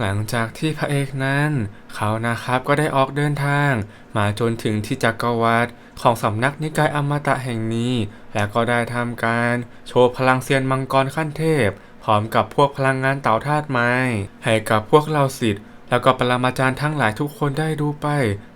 หลังจากที่พระเอกนั้น เขานะครับก็ได้ออกเดินทาง มาจนถึงที่จักรวรรดิของสำนักนิกายอมตะแห่งนี้ และก็ได้ทำการโชว์พลังเซียนมังกรขั้นเทพ พร้อมกับพวกพลังงานเต่าธาตุไม้ ให้กับพวกเราสิทธิ์แล้วก็ปรมาจารย์ทั้งหลายทุกคนได้ดูไป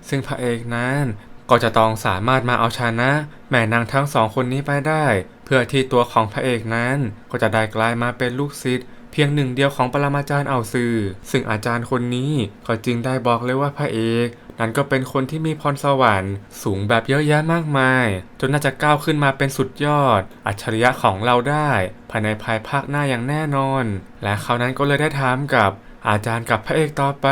ซึ่งพระเอกนั้น ก็จะต้องสามารถมาเอาชนะ แม่นางทั้งสองคนนี้ไปได้ เพื่อที่ตัวของพระเอกนั้นก็จะได้กลายมาเป็นลูกศิษย์ เพียงหนึ่งเดียวของปรมาจารย์เอาซือซึ่งอาจารย์คนนี้ก็จึงได้บอกเลยว่าพระเอกนั้นก็เป็นคนที่มีพรสวรรค์สูงแบบเยอะแยะมากมาย จนน่าจะก้าวขึ้นมาเป็นสุดยอด อัจฉริยะของเราได้ ภายในภายภาคหน้าอย่างแน่นอน และเขานั้นก็เลยได้ถามกับอาจารย์กับพระเอกต่อไป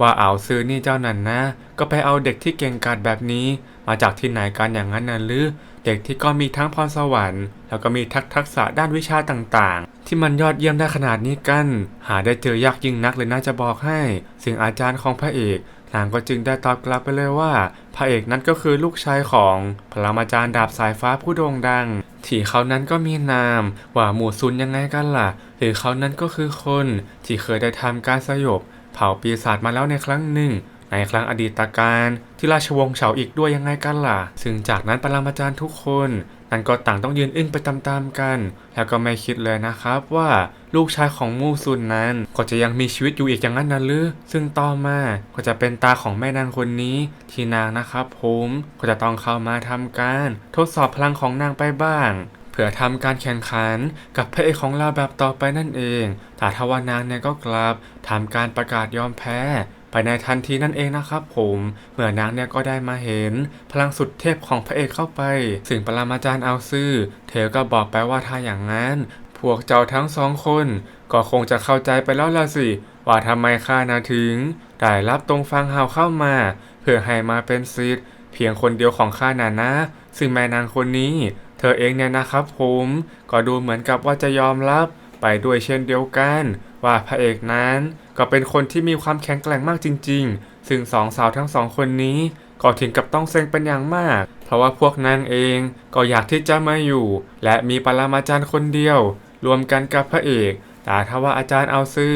ว่าเอาซื้อนี่เจ้านั่นนะ ก็ไปเอาเด็กที่เก่งกาจแบบนี้ มาจากที่ไหนกันอย่างนั้นน่ะหรือเด็กที่ก็มีทั้งพรสวรรค์ แล้วก็มีทักทักษะด้านวิชาต่างๆ ที่มันยอดเยี่ยมได้ขนาดนี้กัน หาได้เจอยากยิ่งนักเลยน่าจะบอกให้ สิ่งอาจารย์ของพระเอกนางก็จึงได้ตอบกลับไปเลยว่า พระเอกนั้นก็คือลูกชายของพระมาจารย์ดาบสายฟ้าผู้โด่งดัง ที่เขานั้นก็มีนาม ว่าหมู่ซุนยังไงกันล่ะ หรือเขานั้นก็คือคนที่เคยได้ทำการสยบ เผาปีศาจมาแล้วในครั้งหนึ่ง ในครั้งอดีตการที่ราชวงศ์เฉาอีกด้วยยังไงกันล่ะ ซึ่งจากนั้นปรมาจารย์ทุกคนนั้นก็ต่างต้องยืนอึ้งไปตามๆกัน แล้วก็ไม่คิดเลยนะครับว่าลูกชายของมูซุนนั้น ก็จะยังมีชีวิตอยู่อีกอย่างนั้นนะหรือ ซึ่งต่อมาก็จะเป็นตาของแม่นางคนนี้ ที่นางนะครับผมก็จะต้องเข้ามาทำการ ทดสอบพลังของนางไปบ้างเพื่อทำการแข่งขันกับพระเอกของเราแบบต่อไปนั่นเองแต่ทว่านางเนี่ยก็กลับทำการประกาศยอมแพ้ ไปในทันทีนั่นเองนะครับผมเมื่อนางเนี่ยก็ได้มาเห็น พลังสุดเทพของพระเอกเข้าไปซึ่งปรามาจารย์เอาซื่อ เธอก็บอกไปว่าถ้าอย่างนั้น พวกเจ้าทั้งสองคน ก็คงจะเข้าใจไปแล้วละสิ ว่าทำไมข้านาถึง ได้รับตรงฟังเฮาเข้ามา เพื่อให้มาเป็นซิทธ์เพียงคนเดียวของข้านานะ ซึ่งแม่นางคนนี้ เธอเองเนี่ยนะครับผมก็ดูเหมือนกับว่าจะยอมรับไปด้วยเช่นเดียวกัน ว่าพระเอกนั้น ก็เป็นคนที่มีความแข็งแกร่งมากจริง ๆ ซึ่งสองสาวทั้งสองคนนี้ก็ถึงกับต้องเซ็งเป็นอย่างมาก เพราะว่าพวกนางเองก็อยากที่จะมาอยู่ และมีปรมาจารย์คนเดียว รวมกันกับพระเอก แต่ถ้าว่าอาจารย์เอาซื่อ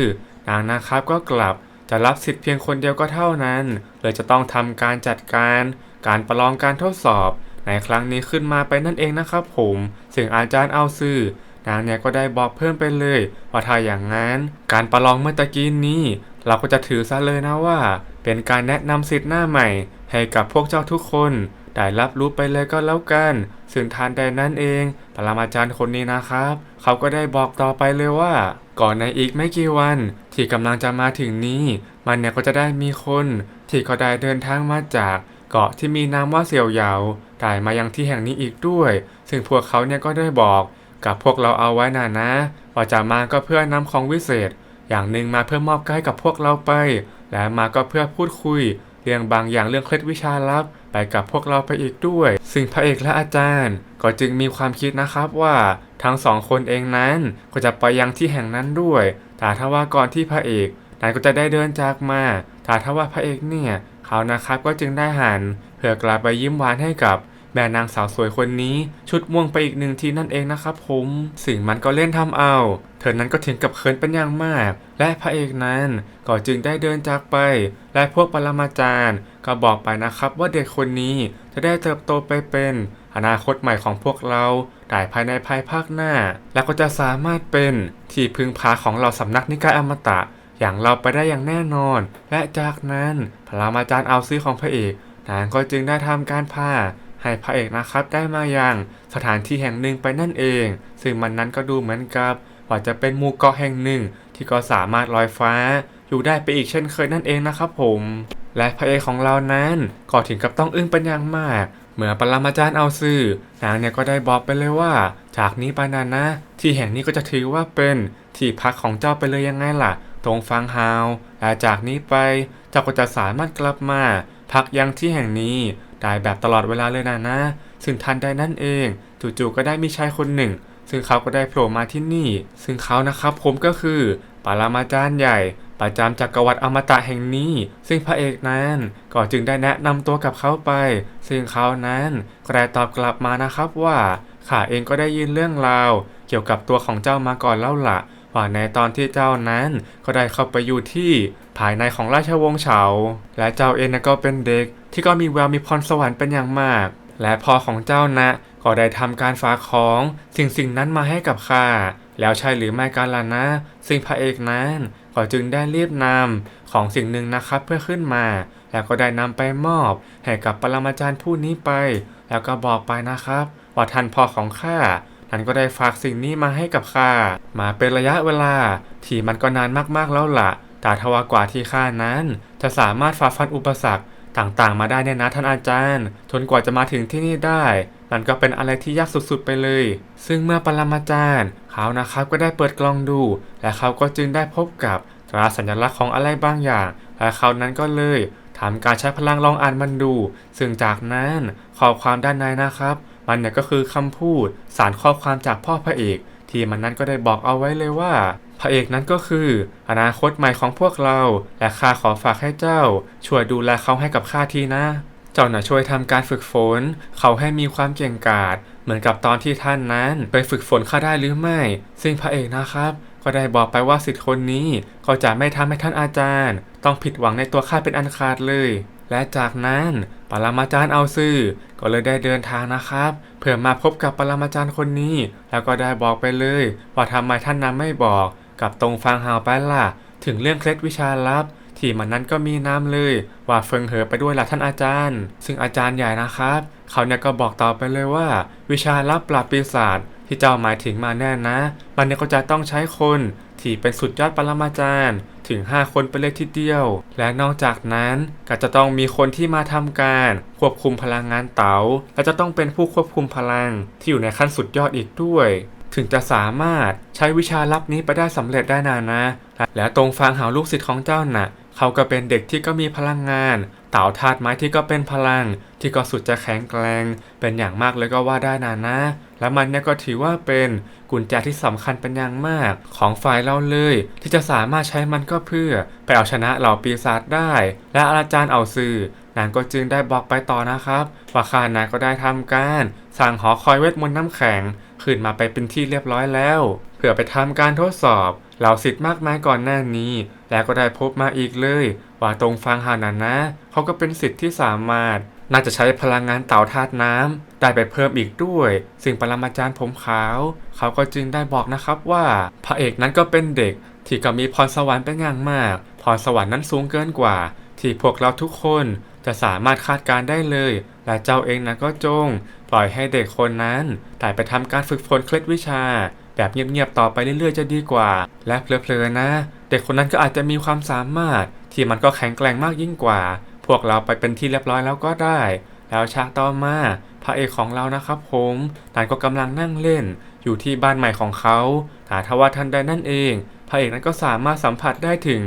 นางนะครับก็กลับจะรับสิทธิ์เพียงคนเดียวก็เท่านั้น เลยจะต้องทำการจัดการ การประลองการทดสอบ ในครั้งนี้ขึ้นมาไปนั่นเองนะครับผม ซึ่งอาจารย์เอาซื่อ นางเนี่ยก็ได้บอกเพิ่มไปเลยว่าถ้าอย่างนั้น การประลองเมื่อตะกี้นี้ เราก็จะถือซะเลยนะว่า เป็นการแนะนำสิทธิ์หน้าใหม่ ให้กับพวกเจ้าทุกคน ได้รับรู้ไปเลยก็แล้วกัน ซึ่งทานใดนั้นเอง ปรมาจารย์คนนี้นะครับ เขาก็ได้บอกต่อไปเลยว่า ก่อนในอีกไม่กี่วัน ที่กำลังจะมาถึงนี้ มันเนี่ยก็จะได้มีคน ที่เขาได้เดินทางมาจากเกาะที่มีนามว่าเสี่ยวเหยาได้มายังที่แห่งนี้อีกด้วย ซึ่งพวกเขาเนี่ยก็ได้บอก กับพวกเราเอาไว้นะนะว่าจะมาก็เพื่อนำของวิเศษ อย่างหนึ่งมาเพื่อมอบให้กับพวกเราไป และมาก็เพื่อพูดคุย เรื่องบางอย่างเรื่องเคล็ดวิชาลับ ไปกับพวกเราไปอีกด้วย ซึ่งพระเอกและอาจารย์ ก็จึงมีความคิดนะครับว่าทั้งสองคนเองนั้นก็จะไปยังที่แห่งนั้นด้วย แต่ถ้าว่าก่อนที่พระเอกนั้นก็จะได้เดินจากมาแต่ถ้าว่าพระเอกเนี่ยเขานะครับก็จึงได้หันเพื่อกลับไปยิ้มหวานให้กับ แม่นางสาวสวยคนนี้ ชุดม่วงไปอีกหนึ่งทีนั่นเองนะครับผม สิ่งมันก็เล่นทำเอา เธอนั้นก็ถึงกับเขินเป็นอย่างมาก และพระเอกนั้นก็จึงได้เดินจากไป และพวกปรมาจารย์ ก็บอกไปนะครับว่าเด็กคนนี้จะได้เติบโตไปเป็นอนาคตใหม่ของพวกเราได้ภายในภายภาคหน้า และก็จะสามารถเป็นที่พึ่งพาของเราสำนักนิกายอมตะ อย่างเราไปได้อย่างแน่นอน และจากนั้นพระมาจารย์เอาซื้อของพระเอกนางก็จึงได้ทำการพา ให้พระเอกนะครับได้มาอยังสถานที่แห่งหนึ่งไปนั่นเอง ซึ่งมันนั้นก็ดูเหมือนกับว่าจะเป็นหมู่เกาะแห่งหนึ่ง ที่ก็สามารถลอยฟ้าอยู่ได้ไปอีกเช่นเคยนั่นเองนะครับผม และพระเอกของเรานั้นก็ถึงกับต้องอึ้งเป็นอย่างมาก เมื่อปรมาจารย์เอาซื่อนางเนี่ยก็ได้บอกไปเลยว่า จากนี้ไปนานนะ ที่แห่งนี้ก็จะถือว่าเป็นที่พักของเจ้าไปเลยยังไงล่ะตรงฟังฮาวและจากนี้ไป เจ้าก็จะสามารถกลับมา พักยังที่แห่งนี้ ได้แบบตลอดเวลาเลยนะนะ ซึ่งทันใดนั่นเอง จู่ๆก็ได้มีชายคนหนึ่ง ซึ่งเขาก็ได้โผล่มาที่นี่ ซึ่งเขานะครับผมก็คือปารามาจารย์ใหญ่ ประจำจักรวรรดิอมตะแห่งนี้ ซึ่งพระเอกนั้นก็จึงได้แนะนำตัวกับเขาไป ซึ่งเขานั้นก็ได้ตอบกลับมานะครับว่าข้าเองก็ได้ยินเรื่องราว เกี่ยวกับตัวของเจ้ามาก่อนแล้วล่ะ ว่าในตอนที่เจ้านั้นก็ได้เข้าไปอยู่ที่ภายในของราชวงศ์เฉา และเจ้าเองนะก็เป็นเด็กที่ก็มีแววมีพรสวรรค์เป็นอย่างมาก และพ่อของเจ้านะก็ได้ทำการฝากของสิ่งสิ่งนั้นมาให้กับข้าแล้วใช่หรือไม่กันล่ะนะสิ่งพระเอกนั้นก็จึงได้รีบนำของสิ่งหนึ่งนะครับเพื่อขึ้นมา แล้วก็ได้นำไปมอบให้กับปรมาจารย์ผู้นี้ไป แล้วก็บอกไปนะครับ ว่าท่านพ่อของข้า ท่านก็ได้ฝากสิ่งนี้มาให้กับข้ามาเป็นระยะเวลาที่มันก็นานมากๆแล้วล่ะแต่ทว่ากว่าที่ข้านั้น จะสามารถฝ่าฟันอุปสรรคต่างๆ มาได้เนี่ยนะท่านอาจารย์ทนกว่าจะมาถึงที่นี่ได้ มันก็เป็นอะไรที่ยากสุดๆไปเลย ซึ่งเมื่อปรมาจารย์ เขานะครับก็ได้เปิดกล้องดู และเขาก็จึงได้พบกับตราสัญลักษณ์ของอะไรบางอย่าง และเขานั้นก็เลยทำการใช้พลังลองอ่านมันดู ซึ่งจากนั้นข้อความด้านในนะครับ มันเนี่ยก็คือคำพูดสารข้อความจากพ่อพระเอก ที่มันนั้นก็ได้บอกเอาไว้เลยว่า พระเอกนั้นก็คือ อนาคตใหม่ของพวกเรา และข้าขอฝากให้เจ้า ช่วยดูแลเขาให้กับข้าทีนะ เจ้าน่ะช่วยทำการฝึกฝน เขาให้มีความเก่งกาจเหมือนกับตอนที่ท่านนั้นไปฝึกฝนข้าได้หรือไม่ ซึ่งพระเอกนะครับ ก็ได้บอกไปว่าสิทธิ์คนนี้ ก็จะไม่ทำให้ท่านอาจารย์ ต้องผิดหวังในตัวข้าเป็นอันขาดเลย และจากนั้นปรมาจารย์เอาซื่อก็เลยได้เดินทางนะครับ เพื่อมาพบกับปรมาจารย์คนนี้ แล้วก็ได้บอกไปเลย ว่าทำไมท่านนั้นไม่บอกกับตรงฟังหาวไปล่ะ ถึงเรื่องเคล็ดวิชาลับ ที่มันนั้นก็มีน้ำเลย ว่าเฟิงเหอไปด้วยล่ะท่านอาจารย์ ซึ่งอาจารย์ใหญ่นะครับ เขาเนี่ยก็บอกต่อไปเลยว่า วิชาลับปราบปีศาจที่เจ้าหมายถึงมาแน่นะ มันเนี่ยก็จะต้องใช้คนที่เป็นสุดยอดปรมาจารย์ ถึง 5 คนไปเลยทีเดียว และนอกจากนั้นก็จะต้องมีคนที่มาทำการควบคุมพลังงานเตา๋า และจะต้องเป็นผู้ควบคุมพลังที่อยู่ในขั้นสุดยอดอีกด้วย ถึงจะสามารถใช้วิชาลับนี้ไปได้สำเร็จได้นานนะ และตรงฟางหาลูกศิษย์ของเจ้าน่ะ เขาก็เป็นเด็กที่ก็มีพลังงาน เต่าธาตุไม้ที่ก็เป็นพลัง ที่ก็สุดจะแข็งแกร่งเป็นอย่างมากเลยก็ว่าได้นานะ และมันเนี่ยก็ถือว่าเป็นกุญแจที่สำคัญเป็นอย่างมากของฝ่ายเราเลย ที่จะสามารถใช้มันก็เพื่อไปเอาชนะเหล่าปีศาจได้ และอาจารย์เอาซื่อนางก็จึงได้บอกไปต่อนะครับว่าข้านางก็ได้ทำการสั่งหอคอยเวทมนต์น้ำแข็งขึ้นมาไปเป็นที่เรียบร้อยแล้ว เพื่อไปทำการทดสอบเหล่าสิทธิ์มากมายก่อนหน้านี้ แล้วก็ได้พบมาอีกเลย ว่าตรงฟังหานานะเขาก็เป็นสิทธิ์ที่สามารถ น่าจะใช้พลังงานเต่าธาตุน้ำได้ไปเพิ่มอีกด้วยสิ่งปรมาจารย์ผมขาว เขาก็จึงได้บอกนะครับว่า พระเอกนั้นก็เป็นเด็ก ที่ก็มีพรสวรรค์เป็นอย่างมาก พรสวรรค์นั้นสูงเกินกว่า ที่พวกเราทุกคนจะสามารถคาดการได้เลย และเจ้าเองนะก็จง ปล่อยให้เด็กคนนั้นได้ไปทำการฝึกฝนเคล็ดวิชา แบบเงียบๆต่อไปเรื่อยๆจะดีกว่า และเพลินๆนะ ด็กคนนั้นก็อาจจะมีความสามารถ ที่มันก็แข็งแกร่งมากยิ่งกว่า พวกเราไปเป็นที่เรียบร้อยแล้วก็ได้ แล้วฉากต่อมาพระเอกของเรานะครับผมท่านก็กำลังนั่งเล่น อยู่ที่บ้านใหม่ของเขาแต่ทว่าท่านใดนั่นเอง พระเอกนั้นก็สามารถสัมผัสได้ถึง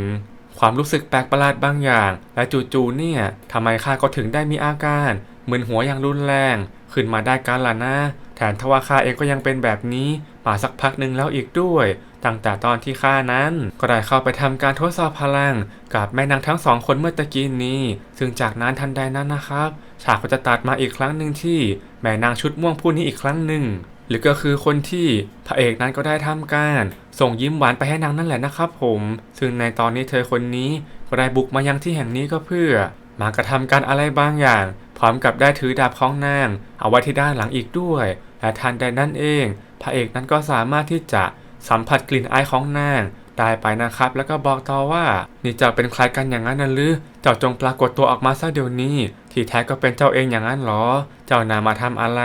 ความรู้สึกแปลกประหลาดบางอย่าง และจู่ๆเนี่ยทำไมข้าก็ถึงได้มีอาการมึนหัวอย่างรุนแรง ขึ้นมาได้การล่ะนะแถมทว่าข้าเองก็ยังเป็นแบบนี้ มาสักพักหนึ่งแล้วอีกด้วย ตั้งแต่ตอนที่ข้านั้น ก็ได้เข้าไปทำการทดสอบพลัง กับแม่นางทั้งสองคนเมื่อตะกี้นี้ ซึ่งจากนั้นทันใดนั้นนะครับ ฉากก็จะตัดมาอีกครั้งหนึ่งที่แม่นางชุดม่วงผู้นี้อีกครั้งหนึ่งหรือก็คือคนที่พระเอกนั้นก็ได้ทำการ ส่งยิ้มหวานไปให้นางนั่นแหละนะครับผม ซึ่งในตอนนี้เธอคนนี้ก็ได้บุกมายังที่แห่งนี้ก็เพื่อ มากระทำการอะไรบางอย่าง พร้อมกับได้ถือดาบของนาง เอาไว้ที่ด้านหลังอีกด้วยและทันใดนั้นเอง พระเอกนั้นก็สามารถที่จะสัมผัสกลิ่นอายของนางได้ไปนะครับ แล้วก็บอกต่อว่า นี่เจ้าเป็นใครกันอย่างนั้นน่ะหรือเจ้าจงปรากฏตัวออกมาซะเดี๋ยวนี้ ที่แท้ก็เป็นเจ้าเองอย่างนั้นหรอ เจ้านามาทำอะไร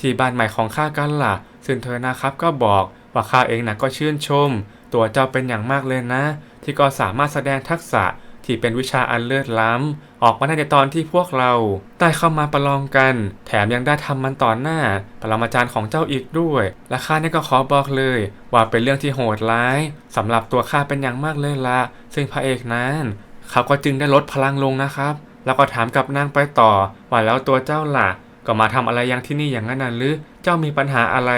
ที่บ้านใหม่ของข้ากันล่ะ ซึ่งเธอนะครับก็บอกว่าข้าเองนะก็ชื่นชม ตัวเจ้าเป็นอย่างมากเลยนะ ที่ก็สามารถแสดงทักษะ ที่เป็นวิชาอันเลิศล้ำ ออกมาได้ในตอนที่พวกเราได้เข้ามาประลองกัน แถมยังได้ทำมันต่อหน้าปรมาจารย์ของเจ้าอีกด้วย และข้าเนี่ยก็ขอบอกเลย ว่าเป็นเรื่องที่โหดร้ายสำหรับตัวข้าเป็นอย่างมากเลยละซึ่งพระเอกนั้นเขาก็จึงได้ลดพลังลงนะครับ แล้วก็ถามกับนางไปต่อว่าแล้วตัวเจ้าล่ะก็มาทำอะไรยังที่นี่อย่างนั้นน่ะหรือ เจ้ามีปัญหาอะไร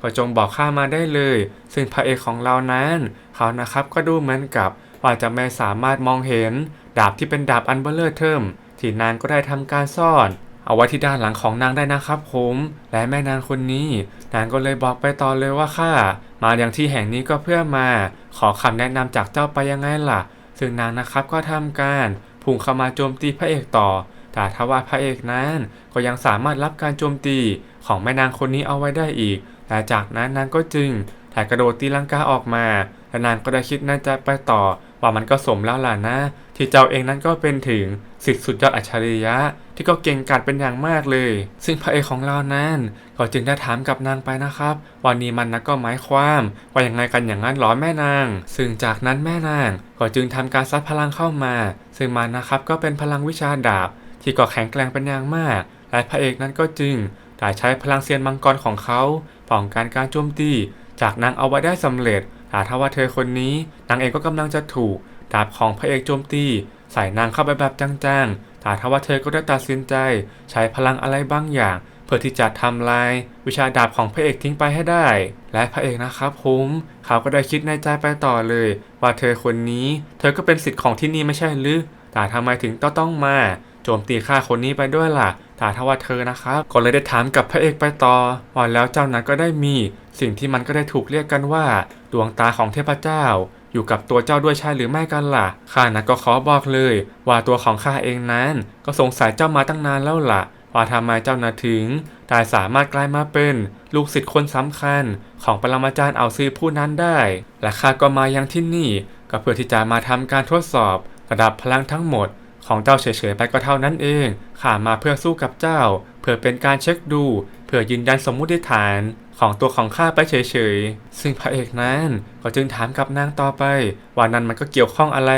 ก็จงบอกข้ามาได้เลย ซึ่งพระเอกของเรานั้น เขานะครับก็ดูเหมือนกับ ว่าจะไม่สามารถมองเห็น ดาบที่เป็นดาบอันเบลเลอร์เทิมที่นางก็ได้ทำการซ่อน เอาไว้ที่ด้านหลังของนางได้นะครับผม และแม่นางคนนี้ นางก็เลยบอกไปต่อเลยว่าข้ามาอย่างที่แห่งนี้ก็เพื่อมา ขอคำแนะนำจากเจ้าไปยังไงล่ะ ซึ่งนางนะครับก็ทำการพุ่งเข้ามาโจมตีพระเอกต่อแต่ทว่าพระเอกนั้นก็ยังสามารถรับการโจมตีของแม่นางคนนี้เอาไว้ได้อีก และจากนั้นนางก็จึงถ่ายกระโดดตีลังกาออกมา และนางก็ได้คิดน่าจะไปต่อ ว่ามันก็สมแล้วล่ะนะ ที่เจ้าเองนั้นก็เป็นถึงสิทธิสุดยอดอัจฉริยะ ที่ก็เก่งกาจเป็นอย่างมากเลย ซึ่งพระเอกของเรานั้นก็จึงได้ถามกับนางไปนะครับว่านี่มันนะก็หมายความว่าอย่างไงกันอย่างนั้นหรอแม่นาง ซึ่งจากนั้นแม่นางก็จึงทำการซัดพลังเข้ามา ซึ่งมันนะครับก็เป็นพลังวิชาดาบ ที่ก็แข็งแกร่งเป็นอย่างมาก และพระเอกนั้นก็จึงได้ใช้พลังเซียนมังกรของเขาป้องกันการโจมตี จากนางเอาไว้ได้สำเร็จแต่ถ้าว่าเธอคนนี้นางเองก็กำลังจะถูกดาบของพระเอกโจมตี ใส่นางเข้าไปแบบจังๆแต่ถ้าว่าเธอก็ได้ตัดสินใจใช้พลังอะไรบางอย่าง เพื่อที่จะทำลาย วิชาดาบของพระเอกทิ้งไปให้ได้ และพระเอกนะครับผมเขาก็ได้คิดในใจไปต่อเลย ว่าเธอคนนี้ เธอก็เป็นสิทธิ์ของที่นี่ไม่ใช่หรือแต่ทำไมถึงต้องต้องมาโจมตีฆ่าคนนี้ไปด้วยล่ะแต่ถ้าว่าเธอนะครับ ก็เลยได้ถามกับพระเอกไปต่อว่าแล้วเจ้านั้นก็ได้มี สิ่งที่มันก็ได้ถูกเรียกกันว่า ดวงตาของเทพเจ้า อยู่กับตัวเจ้าด้วยใช่หรือไม่กันล่ะ ข้านะก็ขอบอกเลย ว่าตัวของข้าเองนั้น ก็สงสัยเจ้ามาตั้งนานแล้วล่ะ ว่าทำไมเจ้านาถึงได้สามารถกลายมาเป็น ลูกศิษย์คนสำคัญ ของปรมาจารย์เอาซีผู้นั้นได้ และข้าก็มายังที่นี่ ก็เพื่อที่จะมาทำการทดสอบ ระดับพลังทั้งหมด ของเจ้าเฉยๆไปก็เท่านั้นเองข้ามาเพื่อสู้กับเจ้า เพื่อเป็นการเช็คดู เพื่อยืนยันสมมุติฐาน ของตัวของข้าไปเฉยๆ ซึ่งพระเอกนั้นก็จึงถามกับนางต่อไป ว่านั้นมันก็เกี่ยวข้องอะไร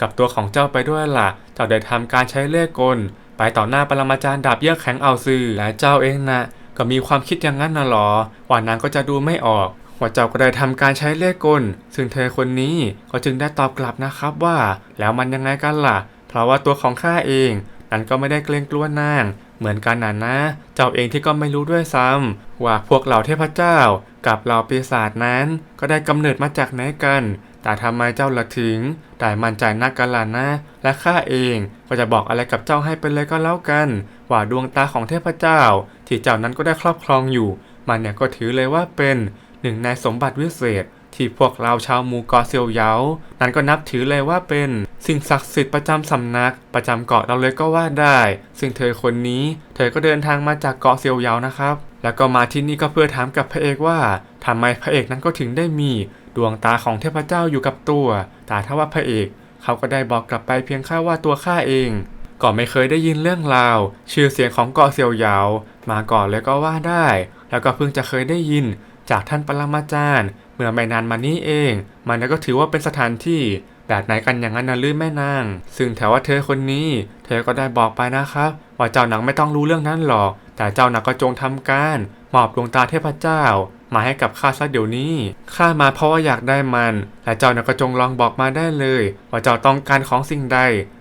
กับตัวของเจ้าไปด้วยล่ะ เจ้าได้ทำการใช้เล่ห์กล ไปต่อหน้าปรมาจารย์ดาบเยือกแข็งเอาซื่อและเจ้าเองนะ ก็มีความคิดอย่างนั้นน่ะหรอ ว่านางก็จะดูไม่ออกว่าเจ้าก็ได้ทำการใช้เล่ห์กล ซึ่งเธอคนนี้ก็จึงได้ตอบกลับนะครับว่า แล้วมันยังไงกันล่ะ เพราะว่าตัวของข้าเอง นั้นก็ไม่ได้เกรงกลัวนาง เหมือนกันนะนะ เจ้าเองที่ก็ไม่รู้ด้วยซ้ำว่าพวกเหล่าเทพเจ้า กับเหล่าปีศาจนั้น ก็ได้กำเนิดมาจากไหนกัน แต่ทำไมเจ้าละถึงได้มั่นใจนักกันล่ะนะ และข้าเองก็จะบอกอะไรกับเจ้าให้ไปเลยก็แล้วกัน ว่าดวงตาของเทพเจ้า ที่เจ้านั้นก็ได้ครอบครองอยู่ มันเนี่ยก็ถือเลยว่าเป็นหนึ่งในสมบัติวิเศษ ที่พวกเราชาวหมู่เกาะเซียวเยา นั้นก็นับถือเลยว่าเป็นสิ่งศักดิ์สิทธิ์ประจำสำนัก ประจำเกาะเราเลยก็ว่าได้ ซึ่งเธอคนนี้ เธอก็เดินทางมาจากเกาะเซียวเยานะครับ แล้วก็มาที่นี่ก็เพื่อถามกับพระเอกว่าทำไมพระเอกนั้นก็ถึงได้มี ดวงตาของเทพเจ้าอยู่กับตัวแต่ถ้าว่าพระเอกเขาก็ได้บอกกลับไปเพียงแค่ว่าตัวข้าเองก็ไม่เคยได้ยินเรื่องราว ชื่อเสียงของเกาะเซียวเยา มาก่อนเลยก็ว่าได้ แล้วก็เพิ่งจะเคยได้ยินจากท่านปรมาจารย์ เมื่อไม่นานมานี้เอง มันก็ถือว่าเป็นสถานที่แบบไหนกันอย่างนั้นนะลือแม่นาง ซึ่งแถวว่าเธอคนนี้ เธอก็ได้บอกไปนะครับ ว่าเจ้าหนังไม่ต้องรู้เรื่องนั้นหรอก แต่เจ้าหนักก็จงทำการมอบดวงตาเทพเจ้า มาให้กับข้าซะเดี๋ยวนี้ ข้ามาเพราะว่าอยากได้มัน และเจ้าหนักก็จงลองบอกมาได้เลย ว่าเจ้าต้องการของสิ่งใด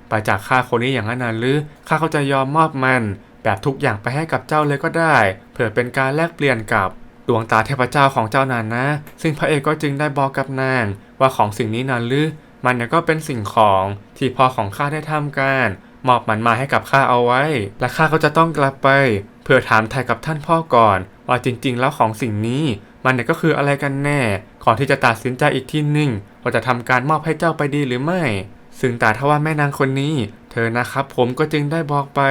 ไปจากข้าคนนี้อย่างนั้นนะหรือข้าก็จะยอมมอบมัน แบบทุกอย่างไปให้กับเจ้าเลยก็ได้เพื่อเป็นการแลกเปลี่ยนกับ ดวงตาเทพเจ้าของเจ้านั้นนะ ซึ่งพระเอกก็จึงได้บอกกับนาง ว่าของสิ่งนี้นั้นหรือ มันเนี่ยก็เป็นสิ่งของที่พ่อของข้าได้ทำการมอบมันมาให้กับข้าเอาไว้ และข้าก็จะต้องกลับไป เพื่อถามไทยกับท่านพ่อก่อน ว่าจริง ๆ แล้วของสิ่งนี้ มันเนี่ยก็คืออะไรกันแน่ ก่อนที่จะตัดสินใจอีกทีหนึ่งว่าจะทำการมอบให้เจ้าไปดีหรือไม่ ซึ่งแต่ถ้าว่าแม่นางคนนี้ เธอนะครับผมก็จึงได้บอกไป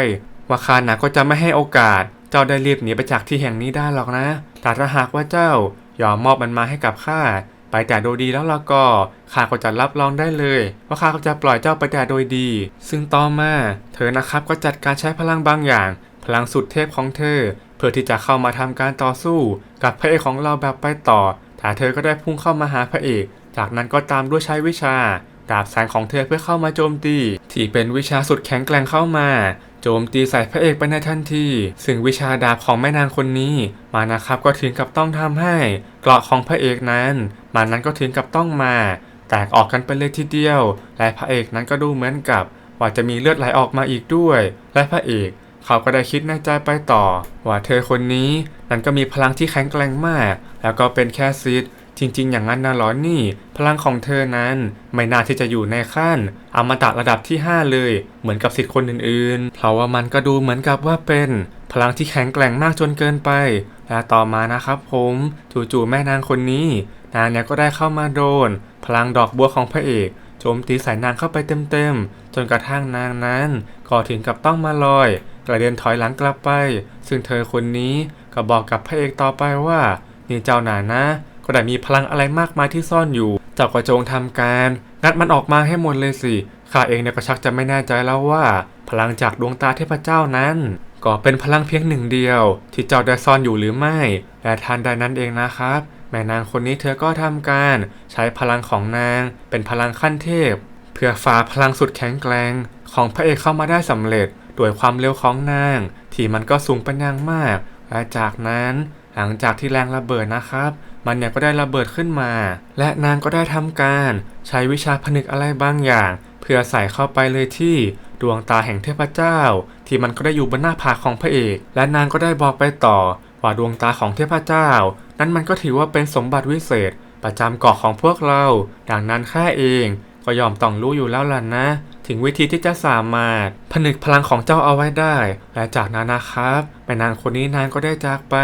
ว่าข้านะก็จะไม่ให้โอกาส จ้าได้รีบหนีไปจากที่แห่งนี้ได้หรอกนะ แต่ถ้าหากว่าเจ้ายอมมอบมันมาให้กับข้า ไปแต่โดยดีแล้วละก็ข้าก็จะรับรองได้เลย ว่าข้าก็จะปล่อยเจ้าไปแต่โดยดี ซึ่งต่อมาเธอนะครับก็จัดการใช้พลังบางอย่าง พลังสุดเทพของเธอ เพื่อที่จะเข้ามาทำการต่อสู้ กับพระเอกของเราแบบไปต่อ แต่เธอก็ได้พุ่งเข้ามาหาพระเอก จากนั้นก็ตามด้วยใช้วิชาดาบแสงของเธอเพื่อเข้ามาโจมตี ที่เป็นวิชาสุดแข็งแกร่งเข้ามา โจมตีใส่พระเอกไปในทันที ซึ่งวิชาดาบของแม่นางคนนี้ มานะครับก็ถึงกับต้องทำให้เกราะของพระเอกนั้นมันนั้นก็ถึงกับต้องมา แตกออกกันไปเลยทีเดียว และพระเอกนั้นก็ดูเหมือนกับ ว่าจะมีเลือดไหลออกมาอีกด้วย และพระเอกเขาก็ได้คิดในใจไปต่อ ว่าเธอคนนี้นั้นก็มีพลังที่แข็งแกร่งมาก แล้วก็เป็นแค่ซิด จริงๆ อย่างนั้นนะหรอนี่ พลังของเธอนั้นไม่น่าที่จะอยู่ในขั้นอมตะระดับที่ 5 เลย เหมือนกับสิทธิ์คนอื่นๆเพราะว่ามันก็ดูเหมือนกับว่าเป็น พลังที่แข็งแกร่งมากจนเกินไป และต่อมานะครับผมจู่ๆแม่นางคนนี้ นางเนี่ยก็ได้เข้ามาโดน พลังดอกบัวของพระเอกโจมตีใส่นางเข้าไปเต็มๆ จนกระทั่งนางนั้นก็ถึงกับต้องมาลอยกระเด็นถอยหลังกลับไป ซึ่งเธอคนนี้ก็บอกกับพระเอกต่อไปว่านี่เจ้าหนานะ ก็ได้มีพลังอะไรมากมายที่ซ่อนอยู่เจ้าก็จงทำการงัดมันออกมาให้หมดเลยสิข้าเองเนี่ยก็ชักจะไม่แน่ใจแล้วว่า พลังจากดวงตาเทพเจ้านั้นก็เป็นพลังเพียงหนึ่งเดียว ที่เจ้าได้ซ่อนอยู่หรือไม่และทันใดนั้นเองนะครับ แม่นางคนนี้เธอก็ทำการใช้พลังของนาง เป็นพลังขั้นเทพ เพื่อฝ่าพลังสุดแข็งแกร่งของพระเอกเข้ามาได้สำเร็จด้วยความเร็วของนาง ที่มันก็สูงเป็นอย่างมาก และจากนั้นหลังจากที่แรงระเบิดนะครับ มันเนี่ยก็ได้ระเบิดขึ้นมา และนางก็ได้ทำการ ใช้วิชาผนึกอะไรบางอย่าง เพื่อใส่เข้าไปเลยที่ดวงตาแห่งเทพเจ้า ที่มันก็ได้อยู่บนหน้าผากของพระเอก และนางก็ได้บอกไปต่อ ว่าดวงตาของเทพเจ้า นั้นมันก็ถือว่าเป็นสมบัติวิเศษ ประจำเกาะของพวกเรา ดังนั้นข้าเองก็ยอมต้องรู้อยู่แล้วล่ะนะ ถึงวิธีที่จะสามารถ ผนึกพลังของเจ้าเอาไว้ได้ และจากนั้นนะครับแม่นางคนนี้นางก็ได้จากไป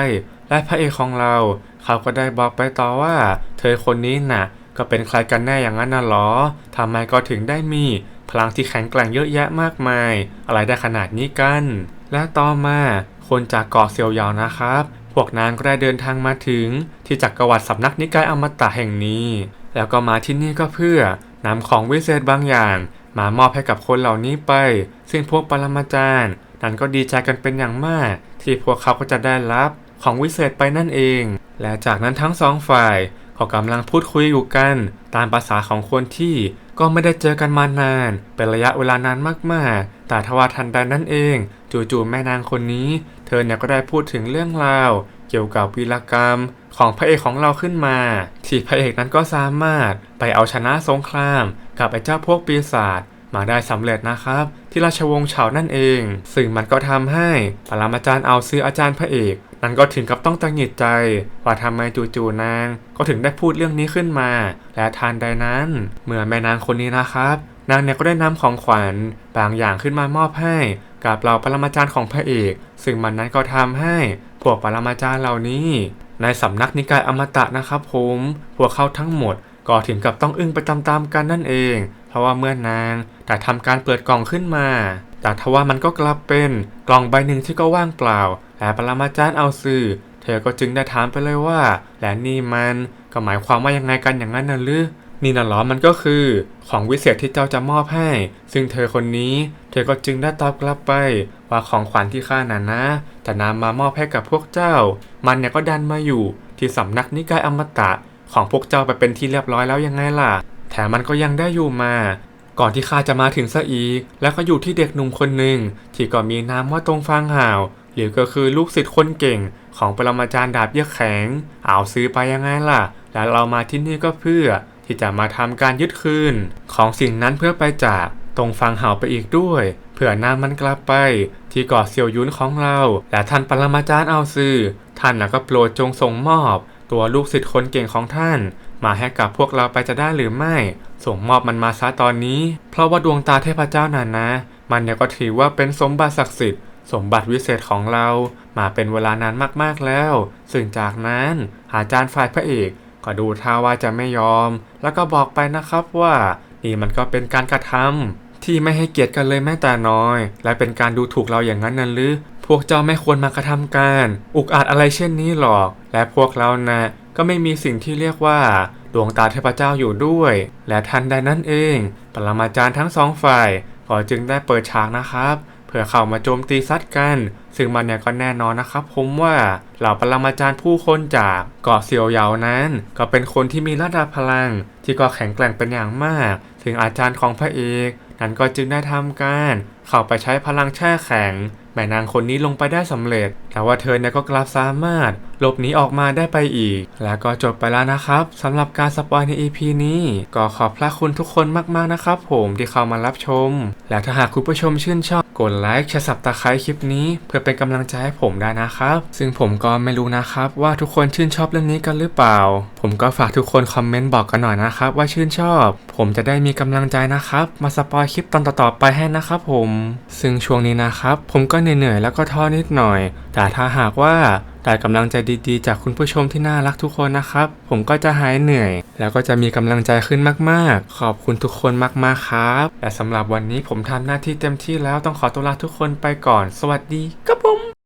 และพระเอกของเรา เขาก็ได้บอกไปต่อว่า เธอคนนี้น่ะ ก็เป็นใครกันแน่อย่างนั้นน่ะหรอทำไมก็ถึงได้มีพลังที่แข็งแกร่งเยอะแยะมากมาย อะไรได้ขนาดนี้กัน และต่อมาคนจากเกาะเซียวยาวนะครับ พวกนางก็ได้เดินทางมาถึง ที่จักรวรรดิสำนักนิกายอมตะแห่งนี้ แล้วก็มาที่นี่ก็เพื่อนำของวิเศษบางอย่าง มามอบให้กับคนเหล่านี้ไป ซึ่งพวกปรมาจารย์ นั้นก็ดีใจกันเป็นอย่างมาก ที่พวกเขาก็จะได้รับ ของวิเศษไปนั่นเอง และจากนั้นทั้งสองฝ่ายก็กำลังพูดคุยอยู่กัน ตามภาษาของคนที่ก็ไม่ได้เจอกันมานาน เป็นระยะเวลานานมากๆ แต่ทว่าทันใดนั่นเอง จู่ๆแม่นางคนนี้ เธอเนี่ยก็ได้พูดถึงเรื่องราว เกี่ยวกับวีรกรรมของพระเอกของเราขึ้นมา ที่พระเอกนั้นก็สามารถไปเอาชนะสงคราม กับไอ้เจ้าพวกปีศาจมาได้สำเร็จนะครับ ที่ราชวงศ์เฉานั่นเอง ซึ่งมันก็ทำให้ปรมาจารย์เอาซื้ออาจารย์พระเอก นั้นก็ถึงกับต้องตังหิดใจ ว่าทำไมจู่ๆนาง ก็ถึงได้พูดเรื่องนี้ขึ้นมา และทานใดนั้น เมื่อแม่นางคนนี้นะครับ นางเนี่ยก็ได้นำของขวัญบางอย่างขึ้นมามอบให้ กับเหล่าปรมาจารย์ของพระเอก ซึ่งมันนั้นก็ทำให้พวกปรมาจารย์เหล่านี้ ในสำนักนิกายอมตะนะครับผมพวกเขาทั้งหมดก็ถึงกับต้องอึ้งไปตามๆกันนั่นเอง เพราะว่าเมื่อนางได้ทำการเปิดกล่องขึ้นมา แต่ทว่ามันก็กลับเป็นกล่องใบหนึ่งที่ก็ว่างเปล่าและปรมาจารย์เอาสื่อ เธอก็จึงได้ถามไปเลยว่า และนี่มันก็หมายความว่ายังไงกันอย่างนั้นน่ะหรือนี่น่ะหรอมันก็คือของวิเศษที่เจ้าจะมอบให้ ซึ่งเธอคนนี้ เธอก็จึงได้ตอบกลับไป ว่าของขวัญที่ข้าน่ะนะจะนำมามอบให้กับพวกเจ้า มันเนี่ยก็ดันมาอยู่ ที่สำนักนิกายอมตะ ของพวกเจ้าไปเป็นที่เรียบร้อยแล้วยังไงล่ะ แถมมันก็ยังได้อยู่มา ก่อนที่ข้าจะมาถึงซะอีก แล้วก็อยู่ที่เด็กหนุ่มคนหนึ่งที่ก็มีนามว่าตรงฟางห่าว หรือก็คือลูกศิษย์คนเก่ง ของปรมาจารย์ดาบเยือกแข็งเอาซื้อไปยังไงล่ะ แล้วเรามาที่นี่ก็เพื่อที่จะมาทำการยึดคืน ของสิ่งนั้นเพื่อไปจากตรงฟังห่าไปอีกด้วยเพื่อนำมันกลับไป ที่เกาะเซียวยุนของเรา และท่านปรมาจารย์เอาซื้อท่านนะก็โปรดจงส่งมอบ ตัวลูกศิษย์คนเก่งของท่าน มาให้กับพวกเราไปจะได้หรือไม่ ส่งมอบมันมาซะตอนนี้ เพราะว่าดวงตาเทพเจ้านั่นนะ มันเนี่ยก็ถือว่าเป็นสมบัติศักดิ์สิทธิ์สมบัติวิเศษของเรามาเป็นเวลานานมากๆแล้ว ซึ่งจากนั้นอาจารย์ฝ่ายพระเอกก็ดูท่าว่าจะไม่ยอม แล้วก็บอกไปนะครับว่า นี่มันก็เป็นการกระทำที่ไม่ให้เกียรติกันเลยแม้แต่น้อย และเป็นการดูถูกเราอย่างนั้นนั่นหรือ พวกเจ้าไม่ควรมากระทำการ อุกอาจอะไรเช่นนี้หรอก และพวกเรานะก็ไม่มีสิ่งที่เรียกว่า ดวงตาเทพเจ้าอยู่ด้วย และทันใดนั้นเอง ปรมาจารย์ทั้งสองฝ่ายก็จึงได้เปิดฉากนะครับ เพื่อเข้ามาโจมตีซัดกัน ซึ่งมันเนี่ยก็แน่นอนนะครับ ผมว่าเหล่าปรมาจารย์ผู้คนจากเกาะเซียวเยานั้น ก็เป็นคนที่มีระดับพลัง ที่ก็แข็งแกร่งเป็นอย่างมาก ถึงอาจารย์ของพระเอกนั้นก็จึงได้ทำการ เข้าไปใช้พลังแช่แข็งแม่นางคนนี้ลงไปได้สำเร็จ แต่ว่าเธอเนี่ยก็กลับสามารถ หลบหนีออกมาได้ไปอีก แล้วก็จบไปแล้วนะครับสำหรับการสปอยใน EP นี้ ก็ขอบพระคุณทุกคนมากๆนะครับผมที่เข้ามารับชม และถ้าหากคุณผู้ชมชื่นชอบกดไลค์แชร์สับตะไคร้คลิปนี้ เพื่อเป็นกำลังใจให้ผมได้นะครับ ซึ่งผมก็ไม่รู้นะครับว่าทุกคนชื่นชอบเรื่องนี้กันหรือเปล่า ผมก็ฝากทุกคนคอมเมนต์บอกกันหน่อยนะครับว่าชื่นชอบ ผมจะได้มีกำลังใจนะครับ มาสปอยคลิปตอนต่อๆไปให้นะครับผม ซึ่งช่วงนี้นะครับ ผมก็เหนื่อยๆแล้วก็ท้อนิดหน่อย แต่ถ้าหากว่า ได้กำลังใจดีๆ จากคุณผู้ชมที่น่ารักทุกคนนะครับ ผมก็จะหายเหนื่อย แล้วก็จะมีกำลังใจขึ้นมากๆ ขอบคุณทุกคนมากๆครับและสำหรับวันนี้ผมทำหน้าที่เต็มที่แล้วต้องขอตัวลาทุกคนไปก่อน สวัสดีครับผม